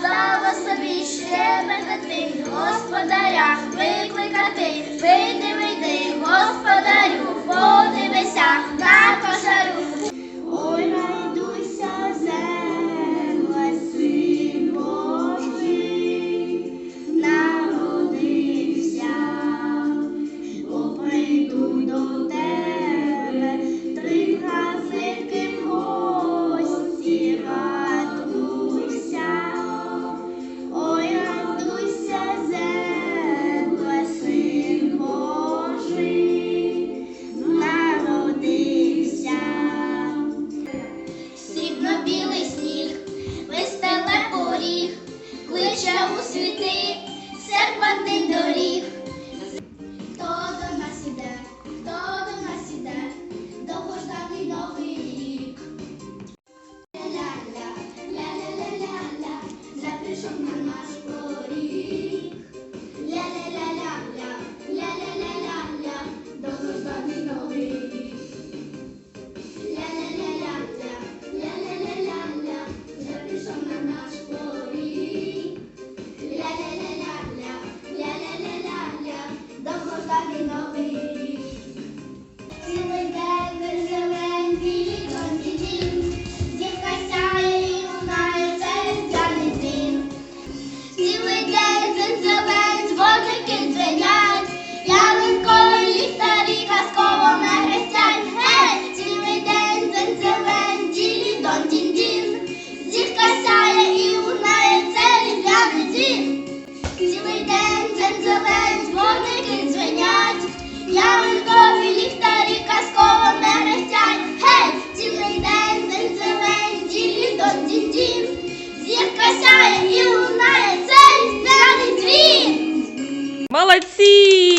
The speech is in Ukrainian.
слава собі ще на твій господарях. у світи, серпантин доріг. Молодцы!